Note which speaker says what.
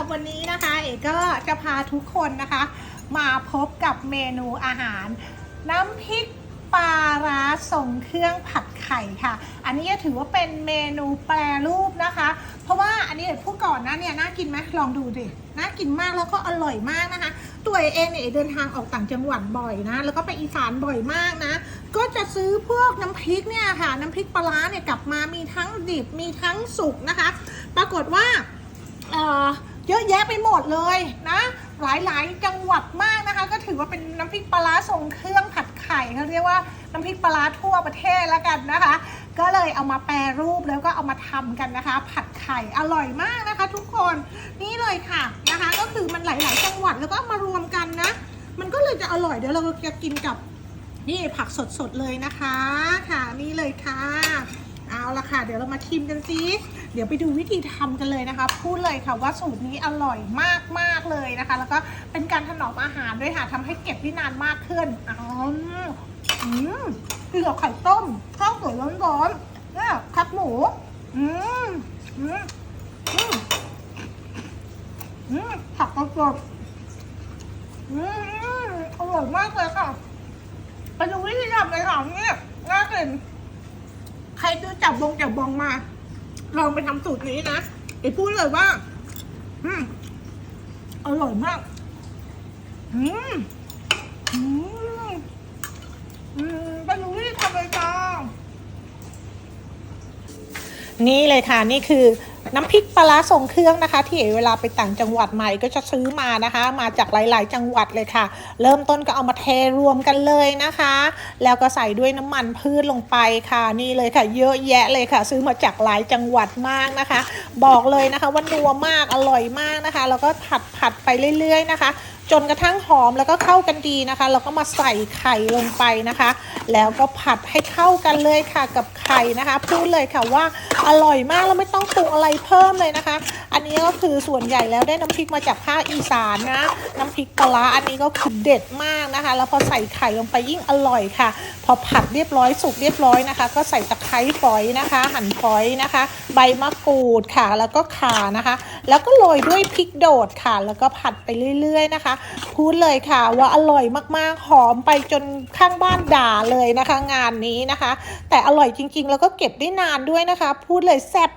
Speaker 1: รับวันนี้นะคะเอกก็จะพาทุกคนนะคะ มาพบกับเมนูอาหาร น้ำพริกปลาร้าส่งเครื่องผัดไข่ค่ะ อันนี้ถือว่าเป็นเมนูแปรรูปนะคะ เพราะว่าอันนี้เอกพูดก่อนนะเนี่ยน่ากินไหมลองดูดิ น่ากินมากแล้วก็อร่อยมากนะคะ ตัวเองเนี่ยเดินทางออกต่างจังหวัดบ่อยนะ แล้วก็ไปอีสานบ่อยมากนะ ก็จะซื้อพวกน้ำพริกเนี่ยค่ะ น้ำพริกปลาร้าเนี่ยกลับมามีทั้งดิบมีทั้งสุกนะคะ ปรากฏว่าเออ เยอะแยะไปหมดเลยนะ หลายๆจังหวัดมากนะคะ ก็ถือว่าเป็นน้ำพริกปลาร้าทรงเครื่องผัดไข่เขาเรียกว่าน้ำพริกปลาร้าทั่วประเทศแล้วกันนะคะ ก็เลยเอามาแปรรูปแล้วก็เอามาทำกันนะคะ ผัดไข่อร่อยมากนะคะ ทุกคนนี่เลยค่ะนะคะ ก็คือมันหลาย ๆ จังหวัดแล้วก็ามารวมกันนะ มันก็เลยจะอร่อยเดี๋ยวเราจะกินกับนี่ผักสดๆเลยนะคะ ค่ะนี่เลยค่ะ เอาละค่ะ เดี๋ยวเรามาชิมกันสิเดี๋ยวไปดูวิธีทำกันเลยนะคะ พูดเลยค่ะว่าสูตรนี้อร่อยมากๆเลยนะคะ แล้วก็เป็นการถนอมอาหารด้วยค่ะทำให้เก็บได้นานมากขึ้นอ๋ออืมกินกับไข่ต้มข้าวสวยร้อนๆเนี่ยคับหมูอืมอืมอืมอืมผักสดๆอืมอร่อยมากเลยค่ะไปดูวิธีทำเลยค่ะเนี่ยน่ากิน ใครซื้อจับบงจับบองมา ลองไปทำสูตรนี้นะไอพูดเลยว่า อืมอร่อยมาก อืม อืม อืมไปดูวิธีทำเลยจ้านี่เลยค่ะ นี่คือ น้ำพริกปลาร้าทรงเครื่องนะคะ ที่เวลาไปต่างจังหวัดใหม่ก็จะซื้อมานะคะ มาจากหลาย ๆ จังหวัดเลยค่ะ เริ่มต้นก็เอามาเทรวมกันเลยนะคะ แล้วก็ใส่ด้วยน้ำมันพืชลงไปค่ะนี่เลยค่ะ เยอะแยะเลยค่ะ ซื้อมาจากหลายจังหวัดมากนะคะ บอกเลยนะคะว่านัวมากอร่อยมากนะคะแล้วก็ผัดผัดไปเรื่อย ๆ นะคะ จนกระทั่งหอมแล้วก็เข้ากันดีนะคะแล้วก็มาใส่ไข่ลงไปนะคะ แล้วก็ผัดให้เข้ากันเลยค่ะกับไข่นะคะ พูดเลยค่ะว่าอร่อยมากแล้วไม่ต้องปรุงอะไรเพิ่มเลยนะคะ อันนี้ก็คือส่วนใหญ่แล้วได้น้ำพริกมาจากภาคอีสานนะน้ำพริกปลาอันนี้ก็คือเด็ดมากนะคะ แล้วพอใส่ไข่ลงไปยิ่งอร่อยค่ะ พอผัดเรียบร้อยสุกเรียบร้อยนะคะ ก็ใส่ตะไคร้ฝอยนะคะ หั่นฝอยนะคะ ใบมะกรูดค่ะ แล้วก็ข่านะคะ แล้วก็โรยด้วยพริกโดดค่ะ แล้วก็ผัดไปเรื่อยๆนะคะพูดเลยค่ะว่าอร่อยมากๆ หอมไปจนข้างบ้านด่าเลยนะคะ งานนี้นะคะ แต่อร่อยจริงๆ แล้วก็เก็บได้นานด้วยนะคะ พูดเลยแซ่บ